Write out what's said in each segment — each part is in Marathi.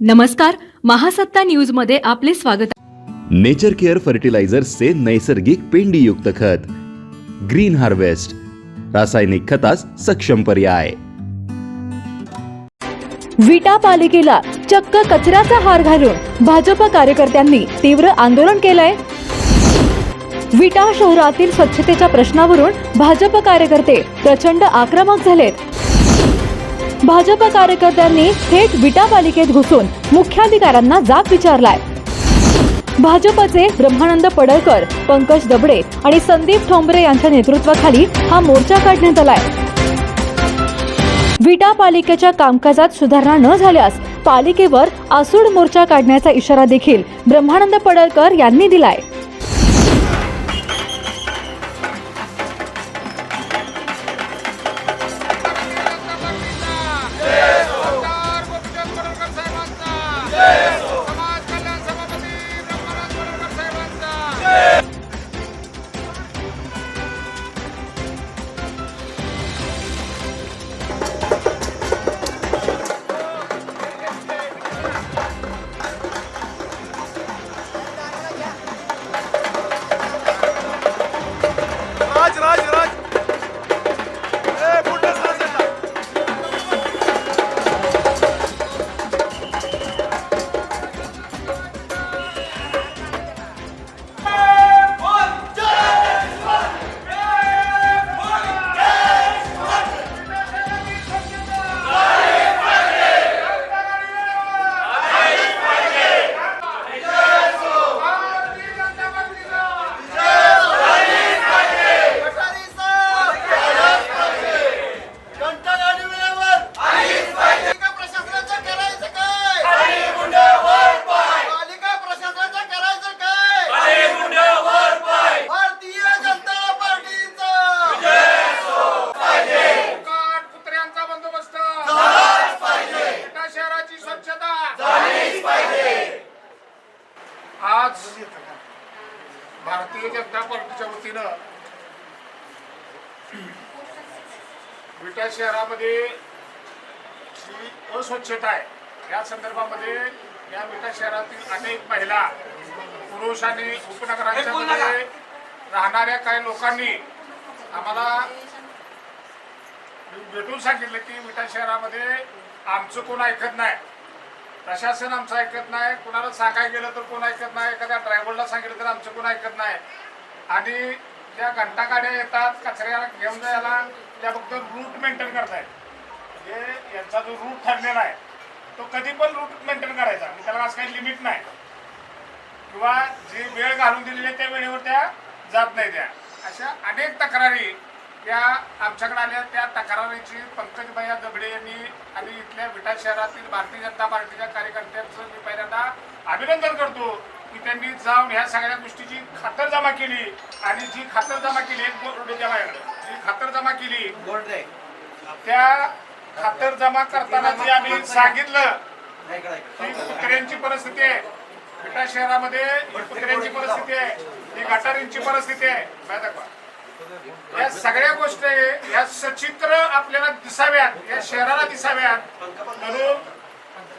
नमस्कार महासत्ता न्यूजमध्ये आपले स्वागत. नेचर केअर फर्टिलायझर्सचे नैसर्गिक पेंडीयुक्त खत. Green harvest. रासायनिक खतास सक्षम पर्याय. विटा पालिकेला चक्क कचऱ्याचा हार घालून भाजप कार्यकर्त्यांनी तीव्र आंदोलन केलंय. विटा शहरातील स्वच्छतेच्या प्रश्नावरून भाजप कार्यकर्ते प्रचंड आक्रमक झालेत. भाजप कार्यकर्त्यांनी थेट विटा पालिकेत घुसून मुख्याधिकाऱ्यांना जाब विचारलाय. भाजपचे ब्रह्मानंद पडळकर पंकज दबडे आणि संदीप ठोंबरे यांच्या नेतृत्वाखाली हा मोर्चा काढण्यात आलाय. विटा पालिकेच्या कामकाजात सुधारणा न झाल्यास पालिकेवर आसूड मोर्चा काढण्याचा इशारा देखील ब्रह्मानंद पडळकर यांनी दिलाय. विटा शहरामध्ये जी अस्वच्छता आहे या संदर्भामध्ये या विटा शहरातील अनेक महिला पुरुष आणि उपनगरांच्या मध्ये राहणाऱ्या काही लोकांनी आम्हाला भेटून सांगितलं की विटा शहरामध्ये आमचं कोण ऐकत नाही. प्रशासन आमचं ऐकत नाही. कोणाला सांगायला गेलं तर कोण ऐकत नाही. एखाद्या ड्रायव्हरला सांगितलं तर आमचं कोण ऐकत नाही. आणि त्या घंटा येतात कचऱ्याला घेऊन जायला. त्या फक्त रूट मेंटेन करतायत. म्हणजे यांचा जो रूट ठरलेला आहे तो कधी पण रूट मेंटेन करायचा. म्हणजे त्याला असं काही लिमिट नाही. किंवा जी वेळ घालून दिलेली आहे त्या वेळेवर त्या जात नाही त्या. अशा अनेक तक्रारी त्या आमच्याकडे आल्या. त्या तक्रारीची पंकज भैया दबडे यांनी आणि इथल्या विटा शहरातील भारतीय जनता पार्टीच्या कार्यकर्त्यांचं मी पहिल्यांदा अभिनंदन करतो. की त्यांनी जाऊन ह्या सगळ्या गोष्टीची खातरजमा केली आणि जी खातरजमा केली एक बोर्ड द्या माझ्याकडे. जी खातरजमा केली त्या खातरजमा करताना जे आम्ही सांगितलं ही कुत्र्यांची परिस्थिती आहे. विटा शहरामध्ये कुत्र्यांची परिस्थिती आहे. ही गटारींची परिस्थिती आहे. दाखवा. या सगळ्या गोष्टी या सचित्र आपल्याला दिसाव्यात या शहराला दिसाव्यात. म्हणून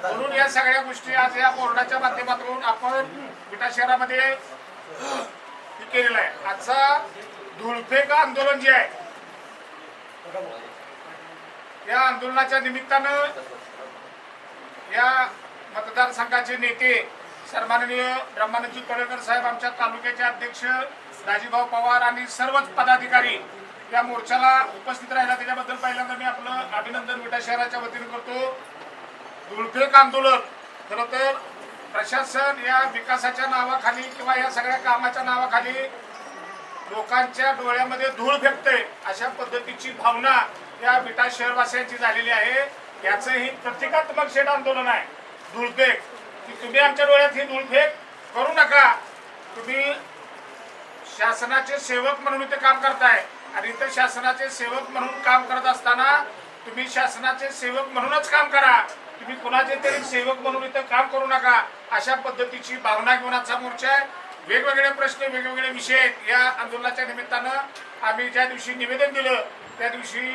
म्हणून या सगळ्या गोष्टी आज या बोर्डाच्या माध्यमातून आपण विटा शहरामध्ये? हे केलेलं आहे. आजचा धुळफेक आंदोलन जे आहे या आंदोलनाच्या निमित्तानं या मतदारसंघाचे नेते सन्माननीय ब्रह्मानंदजी पडळकर साहेब आमच्या तालुक्याचे अध्यक्ष राजीभाऊ पवार आणि सर्वच पदाधिकारी या मोर्चाला उपस्थित राहिला. त्याच्याबद्दल पहिल्यांदा मी आपलं अभिनंदन विटा शहराच्या वतीने करतो. धुळफेक आंदोलन. खरं तर प्रशासन या विकासाच्या नावाखाली किंवा या सगळ्या कामाच्या नावाखाली लोकांच्या डोळ्यामध्ये धूळ फेकते अशा पद्धतीची भावना या विटा शहरवासियांची झालेली आहे. याचं ही प्रतिकात्मक शेड आंदोलन आहे. धूळफेक की तुम्ही आमच्या डोळ्यात ही धूळफेक करू नका. तुम्ही शासनाचे सेवक म्हणून इथे काम करताय. आणि इथं शासनाचे सेवक म्हणून काम करत असताना तुम्ही शासनाचे सेवक म्हणूनच काम करा. तुम्ही कुणाचे तरी सेवक म्हणून इथं काम करू नका अशा पद्धतीची भावना घेऊन आजचा मोर्चा आहे. वेगवेगळे प्रश्न वेगवेगळे विषय आहेत. या आंदोलनाच्या निमित्तानं आम्ही ज्या दिवशी निवेदन दिलं त्या दिवशी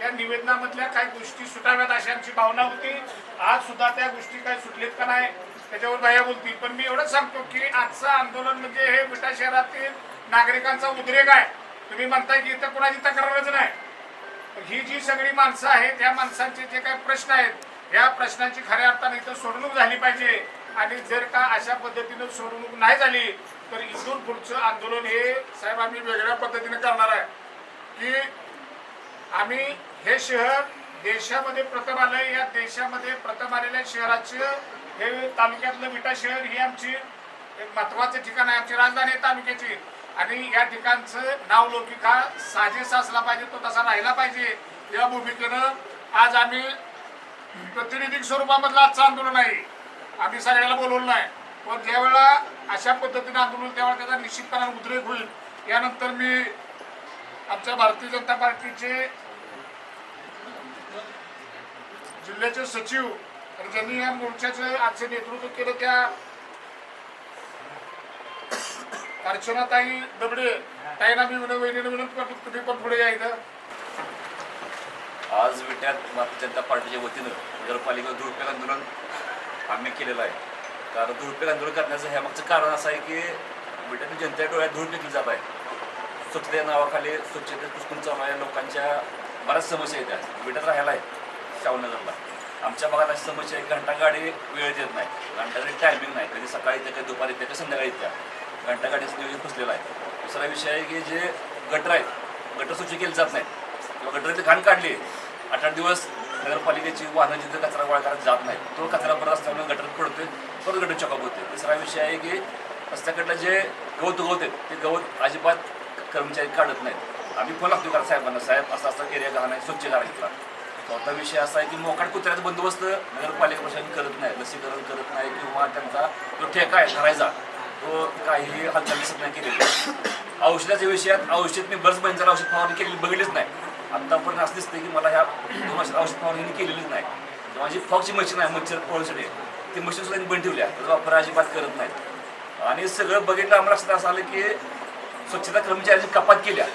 या निवेदनामधल्या काही गोष्टी सुटाव्यात अशी आमची भावना होती. आज सुद्धा त्या गोष्टी काही सुटलेत का नाही त्याच्यावर भया बोलतील. पण मी एवढंच सांगतो की आजचं आंदोलन म्हणजे हे विटा शहरातील नागरिकांचा उद्रेक आहे. तुम्ही म्हणताय की इथं कुणाची तक्रारच नाही. ही जी सगळी माणसं आहेत त्या माणसांचे जे काही प्रश्न आहेत या प्रश्नांची खऱ्या अर्थाने इथं सोडवणूक झाली पाहिजे. आणि जर का अशा पद्धतीनं सोडवणूक नाही झाली तर इथून पुढचं आंदोलन हे साहेब आम्ही वेगळ्या पद्धतीने करणार आहे. की आम्ही हे शहर देशामध्ये प्रथम आलं या देशामध्ये प्रथम आलेल्या शहराचं हे तालुक्यातलं विटा शहर ही आमची एक महत्वाचं ठिकाण आहे आमची राजधानी आहे तालुक्याची. आणि या ठिकाणचं नाव लौकिक हा असला पाहिजे तो तसा राहिला पाहिजे. या भूमिकेनं आज आम्ही प्रतिनिधिक स्वरूपामधलं आजचं आंदोलन आहे. आम्ही सगळ्याला बोलवलं नाही. पण ज्यावेळेला अशा पद्धतीनं आंदोलन त्यावेळेला त्याचा निश्चितपणे उद्रेक होईल. यानंतर मी आमच्या भारतीय जनता पार्टीचे जिल्ह्याचे सचिव ज्यांनी या मोर्चाचं आजचे नेतृत्व केलं त्या अर्चनाताई दबडे ताईना मी विनंती वहिनीनं विनंती करतो तुम्ही पण पुढे या इथं. आज विट्यात भारतीय जनता पार्टीच्या वतीनं नगरपालिका दुरुपयोग आंदोलन आम्ही केलेलं आहे. कारण दुरुपयोग आंदोलन करण्याचं ह्या मागचं कारण असं आहे की विट्यातील जनतेच्या डोळ्यात धूळ निघली जात आहे. स्वच्छते नावाखाली स्वच्छते पुस्तकून चालू आहे. लोकांच्या बऱ्याच समस्या येतात. विट्यात राहायला आहे शाहूनगरला. आमच्या भागात अशी समस्या आहे घंटा गाडी वेळ देत नाही. घंटा गाडी टायमिंग नाही. कधी सकाळी येते कधी दुपारी येते कधी संध्याकाळी येत्या घंटा गाडीचं नियोजन फसलेलं आहे. दुसरा विषय आहे की जे गटर आहेत गटर स्वच्छ केले जात नाहीत. किंवा घाण काढली. आठ आठ दिवस नगरपालिकेची वाहनं जिथं कचरा गोळा करत जात नाही तो कचरा परत असल्यामुळे गटर पडतोय परत गटर चॉकअप होते तिसरा विषय आहे की रस्त्याकडलं जे गवत उगवते ते गवत अजिबात कर्मचारी काढत नाहीत. आम्ही फोन लागतो करा साहेबांना साहेब असा असा एरिया घाण आहे स्वच्छ करा घेतला चौथा विषय असा आहे की मोकाट कुत्र्याचा बंदोबस्त नगरपालिका प्रशासन करत नाही लसीकरण करत नाही किंवा त्यांचा जो ठेका आहे धरायचा तो काही हालचाल दिसत नाही केलेली. औषधाच्या विषयात औषध मी बरंच महिन्याला औषध फवारणी केलेली बघितलीच नाही. आत्तापर्यंत असं दिसतं की मला ह्या दोन वर्षात औषध फवारणी केलेलीच नाही. माझी फॉगची मशीन आहे मच्छर पळसडे ती मशीन सुद्धा बंद ठेवल्या. त्याचा वापर अजिबात करत नाहीत. आणि सगळं बघितलं आम्हाला असं असं आलं की स्वच्छता कर्मचाऱ्यांची कपात केल्या.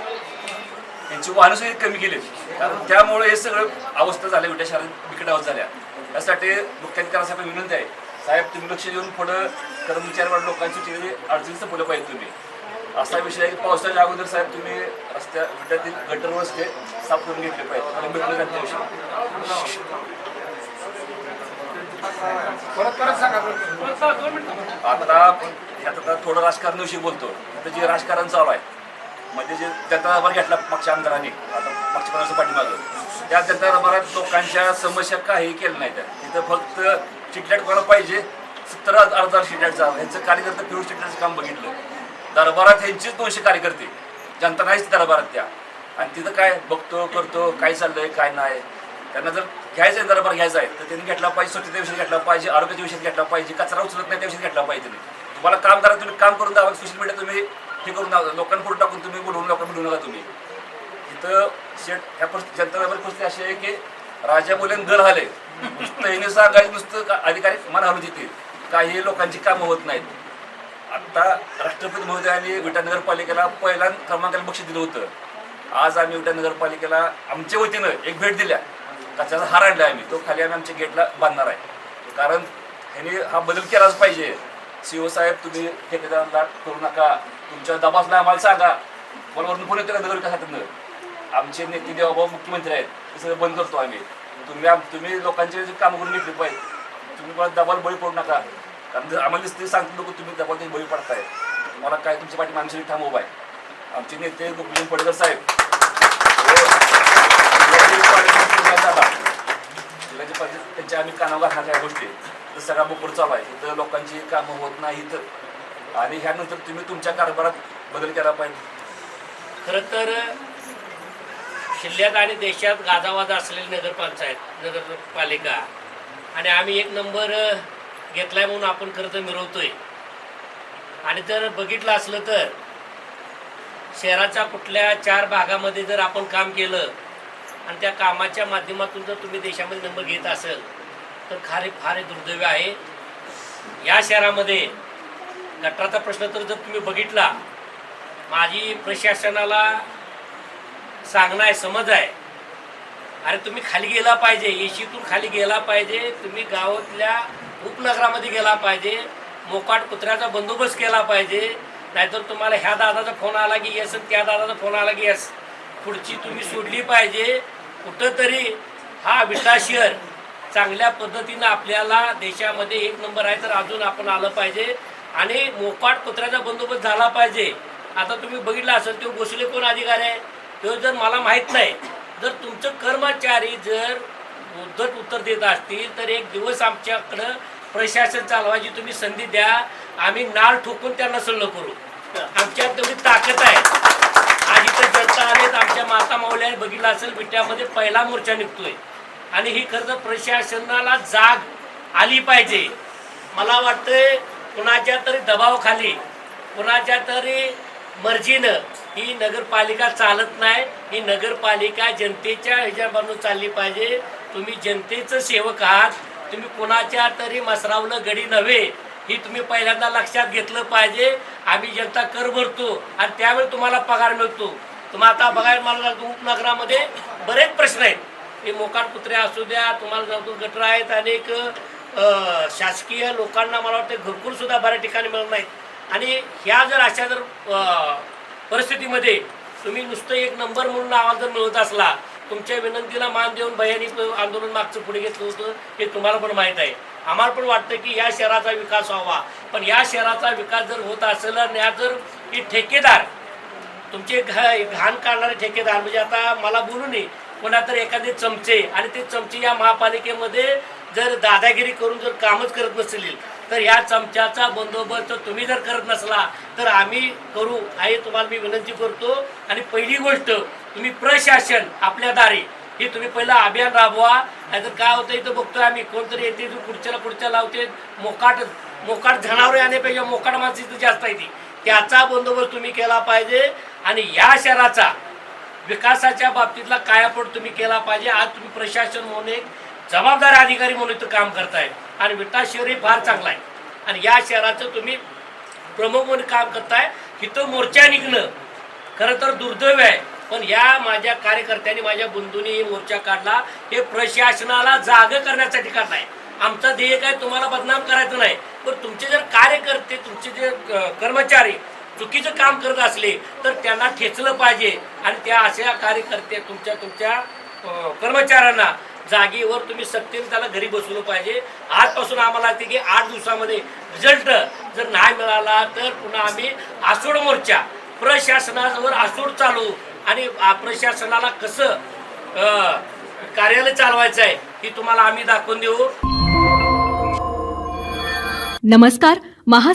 त्यांची वाहनं सुद्धा कमी केली कारण त्यामुळे हे सगळं अवस्था झाल्या विट्या शहरात बिकट अवस्था झाल्या. त्यासाठी मुख्याधिकाऱ्यांसाठी विनंती आहे. साहेब तुम्ही लक्ष देऊन पुढं कर्मचारी लोकांची अडचणीचं अडचणी पाहिजे तुम्ही. असा विषय आहे की पावसाच्या अगोदर साहेब तुम्ही रस्त्या विट्यातील गटर रस्ते साफ करून घेतले पाहिजे आणि भेटलं. आता ह्यात आता थोडं राजकारणाविषयी बोलतो. आता जे राजकारण चालू आहे मध्ये जे जनता दरबार घेतला मागच्या आमदारांनी आता मागच्या पन्नास पाठीमागं. त्या जनता दरबारात लोकांच्या समस्या काही केल्या नाही त्या तिथं फक्त चिटलॅट करायला पाहिजे? सत्तर अर्धा चिटलॅटचा ह्यांचं कार्यकर्ते फिरून चिटलॅटचं काम बघितलं. दरबारात ह्यांचीच दोनशे कार्यकर्ते. जनता नाहीच दरबारात त्या. आणि तिथं काय बघतो करतो काय चाललंय काय नाही. त्यांना जर घ्यायचं आहे दरबार घ्यायचा आहे तर त्यांनी घेतला पाहिजे स्वच्छतेच्या विषयात घेतला पाहिजे आरोग्याच्या विषयात घेतला पाहिजे कचरा उचलत नाही त्या विषयात घेतला पाहिजे तुम्ही तुम्हाला काम करा तुम्ही काम करून द्यावं सोशल मीडिया तुम्ही हे करून द्यावं लोकांना फोटो टाकून तुम्ही बोलवून लोकांना बोलू नका तुम्ही. इथं शेट ह्या परिस्थिती जनता दरबार परिस्थिती अशी आहे की राजा बोलेन घर आले नुसतं हे सांगायचं नुसतं का- अधिकारी मान हलू देते काही लोकांची कामं होत नाहीत. आता राष्ट्रपती महोदयांनी विटा नगरपालिकेला पहिल्या क्रमांकाला बक्षीस दिलं होतं. आज आम्ही विटा नगरपालिकेला आमच्या वतीनं एक भेट दिल्या. कचऱ्याचा हार आणला आम्ही. तो खाली आम्ही आमच्या गेटला बांधणार आहे. कारण ह्याने हा बदल केलाच पाहिजे. सीओ साहेब तुम्ही ठेकेदारांना करू नका. तुमच्या दबासला आम्हाला सांगा. मला वरून फोन येतो का नगरविकासातून आमचे नेते देवाभाऊ मुख्यमंत्री आहेत. ते सगळं बंद करतो आम्ही. तुम्ही आम- तुम्ही लोकांचे जे काम करून घेतले पाहिजे तुम्ही मला दबाल बळी पडू नका. कारण जर आम्हाला ते सांगतो लोक तुम्ही दबाल बळी पडताय. तुम्हाला काय तुमच्या पाठी माणसं ठाम उभा आहे आमचे नेते गोपीचंद पडकर साहेब. त्यांच्या आम्ही कानावर घालणार काय गोष्टी. तर सगळा बोकड चालू आहे. इथं लोकांची कामं होत नाहीत आणि ह्यानंतर तुम्ही तुमच्या कारभारात बदल केला पाहिजे. खरं तर जिल्ह्यात आणि देशात गाजावाजा असलेली नगरपंचायत नगरपालिका. आणि आम्ही एक नंबर घेतलाय म्हणून आपण खरं तर मिरवतोय. आणि जर बघितलं असलं तर शहराच्या कुठल्या चार भागामध्ये जर आपण काम केलं आणि त्या कामाच्या माध्यमातून जर तुम्ही देशामध्ये नंबर घेत असेल तर खारे फार दुर्दैव आहे. या शहरामध्ये गटाराचा प्रश्न तर जर तुम्ही बघितला माझी प्रशासनाला सांगणं आहे समज आहे. अरे तुम्ही खाली गेला पाहिजे एशीतून खाली गेला पाहिजे तुम्ही गावातल्या उपनगरामध्ये गेला पाहिजे मोकाट कुत्र्याचा बंदोबस्त केला पाहिजे नाहीतर तुम्हाला ह्या दादाचा फोन आला की येस आणि त्या दादाचा फोन आला की येस पुढची तुम्ही सोडली पाहिजे. कुठंतरी हा विटा शहर चांगल्या पद्धतीनं आपल्याला देशामध्ये एक नंबर आहे तर अजून आपण आलं पाहिजे. आणि मोकाट कुत्र्याचा बंदोबस्त झाला पाहिजे. आता तुम्ही बघितलं असेल तो गोसले कोण अधिकारी आहे? तो जर मला माहीत नाही जर तुमचं कर्मचारी जर उद्धट उत्तर देत असतील तर एक दिवस आमच्याकडं प्रशासन चालवायची तुम्ही संधी द्या. आम्ही नाळ ठोकून त्यांना सल्ल करू. आमच्यात तेवढी ताकद आहे. आज इथं जनता आलेत आमच्या माता माऊल्याने बघितलं असेल विट्यामध्ये पहिला मोर्चा निघतोय. आणि ही खरं तर प्रशासनाला जाग आली पाहिजे. मला वाटतंय कुणाच्या तरी दबावाखाली कुणाच्या तरी मर्जीनं ही नगरपालिका चालत नाही. ही नगरपालिका जनतेच्या ह्याच्यापासून चालली पाहिजे. तुम्ही जनतेचं सेवक आहात. तुम्ही कुणाच्या तरी मसरावलं गडी नव्हे. ही तुम्ही पहिल्यांदा लक्षात घेतलं पाहिजे. आम्ही जनता कर भरतो आणि त्यावेळी तुम्हाला पगार मिळतो. तुम्हाला आता बघायला मला लागतं उपनगरामध्ये बरेच प्रश्न आहेत. हे मोकाट कुत्रे असू द्या तुम्हाला सांगतो गटर आहेत अनेक शासकीय लोकांना मला वाटतं घरकुल सुद्धा बऱ्याच ठिकाणी मिळत नाहीत. आणि ह्या जर अशा जर परिस्थितीमध्ये तुम्ही नुसतं एक नंबर म्हणून आवाज जर मिळवत असला तुमच्या विनंतीला मान देऊन भयानी आंदोलन मागचं पुढे घेतलं होतं हे तुम्हाला पण माहीत आहे. आम्हाला पण वाटतं की या शहराचा विकास व्हावा. पण या शहराचा विकास जर होत असेल आणि या जर ही ठेकेदार तुमचे घ घाण काढणारे ठेकेदार म्हणजे आता मला बोलू नये कोणातरी एखादे चमचे आणि ते चमचे या महापालिकेमध्ये जर दादागिरी करून जर कामच करत नसतील तर या चमच्याचा बंदोबस्त तुम्ही जर करत नसला तर आम्ही करू. आहे तुम्हाला मी विनंती करतो. आणि पहिली गोष्ट तुम्ही प्रशासन आपल्या दारी. हे तुम्ही पहिलं अभियान राबवा नाहीतर काय होतं इथं बघतोय आम्ही कोणतरी येते खुर्च्याला खुर्च्या लावते मोकाट मोकाट जनावरे आणण्यापेक्षा मोकाट माणसं इथं जास्त येते त्याचा बंदोबस्त तुम्ही केला पाहिजे आणि या शहराचा विकासाच्या बाबतीतला कायापट तुम्ही केला पाहिजे. आज तुम्ही प्रशासन म्हणून एक जबाबदार अधिकारी म्हणून इथं काम करताय आणि विटा शहर हे फार चांगलं आहे. आणि या शहराचं तुम्ही प्रमुख म्हणून काम करताय. इथं मोर्चा निघणं खरं तर दुर्दैव आहे. पण या माझ्या कार्यकर्त्यांनी माझ्या बंधूंनी हे मोर्चा काढला. हे प्रशासनाला जाग करण्यासाठी काढलाय आमचा ध्येय काय? तुम्हाला बदनाम करायचं नाही. पण तुमचे जर कार्यकर्ते तुमचे जे कर्मचारी चुकीचं काम करत असले तर त्यांना ठेचलं पाहिजे. आणि त्या अशा कार्यकर्ते तुमच्या तुमच्या कर्मचाऱ्यांना जागेवर तुम्ही सक्तीने त्याला घरी बसवलं पाहिजे. आजपासून आम्हाला वाटते की आठ दिवसामध्ये रिझल्ट जर नाही मिळाला तर पुन्हा आम्ही आसोड मोर्चा प्रशासनावर आसूड चालू आणि प्रशासनाला कसं कार्यालय चालवायचं आहे हे तुम्हाला आम्ही दाखवून देऊ. नमस्कार महास